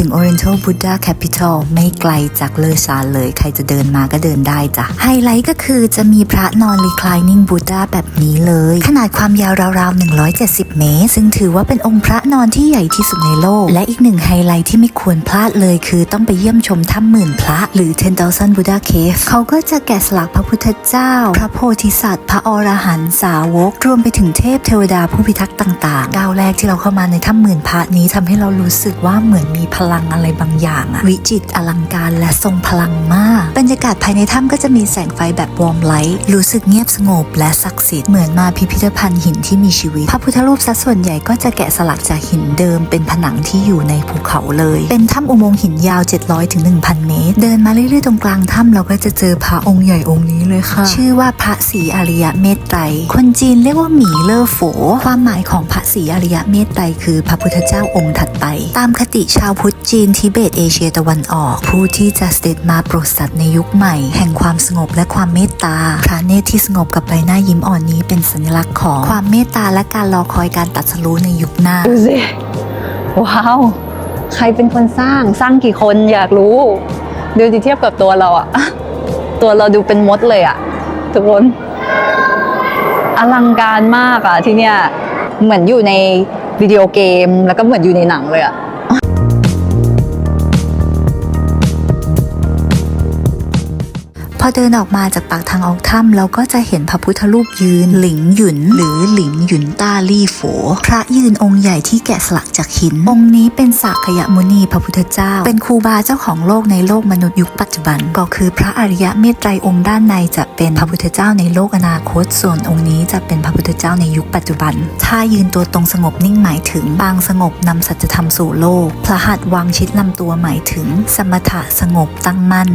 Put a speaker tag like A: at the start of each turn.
A: ถึง Oriental Buddha Capital ไม่ไกลจากเลอซานเลย ใครจะเดินมาก็เดินได้จ้ะ ไฮไลท์ก็คือจะมีพระนอน reclining Buddha แบบนี้เลย ขนาดความยาวราวๆ 170 เมตร ซึ่งถือว่าเป็นองค์พระนอนที่ใหญ่ที่สุดในโลก และอีกหนึ่งไฮไลท์ที่ไม่ควรพลาดเลย คือต้องไปเยี่ยมชมถ้ำหมื่นพระ หรือ 10,000 Buddha Cave เขาก็จะแกะสลักพระพุทธเจ้า พระโพธิสัตว์ พระอรหันต์สาวก รวมไปถึงเทพเทวดาผู้พิทักษ์ต่างๆก้าวแรกที่เราเข้ามาในถ้ำหมื่นพระนี้ทำให้เรารู้สึกว่าเหมือนมีพลังอะไรบางอย่างอะวิจิตรอลังการและทรงพลังมาก บรรยากาศภายในถ้ำก็จะมีแสงไฟแบบวอร์มไลท์รู้สึกเงียบสงบและศักดิ์สิทธิ์เหมือนมาพิพิธภัณฑ์หินที่มีชีวิต พระพุทธรูปสัดส่วนใหญ่ก็จะแกะสลักจากหินเดิมเป็นผนังที่อยู่ในภูเขาเลย เป็นถ้ำอุโมงค์หินยาว 700ถึง1,000 เมตร เดินมาเรื่อยๆตรงกลางถ้ำเราก็จะเจอพระองค์ใหญ่องค์นี้เลยค่ะ ชื่อว่าพระศรีอริยเมตไตรคนจีนเรียกว่าหมีเลอโฝความหมายของพระศรีอริยเมตไตรคือพระพุทธเจ้าองค์ถัดไป ตามคติชาวพุทธจีนทิเบตเอเชียตะวันออก ผู้ที่จะเสด็จมาโปรดสัตว์ในยุคใหม่ แห่งความสงบและความเมตตา พระเนตรที่สงบกับใบหน้ายิ้มอ่อนนี้เป็นสัญลักษณ์ของความเมตตาและการรอคอยการตัดสรู้ในยุคหน้า
B: ดูสิว้าว ใครเป็นคนสร้างสร้างกี่คนอยากรู้ ดูดิเทียบกับตัวเราอะตัวเราดูเป็นมดเลยอะทุกคนอลังการมากอะที่เนี่ยเหมือนอยู่ในวิดีโอเกม แล้วก็เหมือนอยู่ในหนังเลยอะ
A: พอเดินออกมาจากปากทางออกถ้ำเราก็จะเห็นพระพุทธรูปยืนหลิงหยุน หรือหลิงหยุนต้าลี่โฝพระยืนองค์ใหญ่ที่แกะสลักจากหิน องค์นี้เป็นสากขยมุนีพระพุทธเจ้า เป็นครูบาเจ้าของโลกในโลกมนุษย์ยุคปัจจุบัน ก็คือพระอริยเมตไตรองค์ด้านในจะเป็นพระพุทธเจ้าในโลกอนาคต ส่วนองค์นี้จะเป็นพระพุทธเจ้าในยุคปัจจุบัน ถ้ายืนตัวตรงสงบนิ่งหมายถึงบางสงบนำสัจธรรมสู่โลก พระหัตถ์วางชิดลำตัวหมายถึง สมถะสงบตั้งมั่น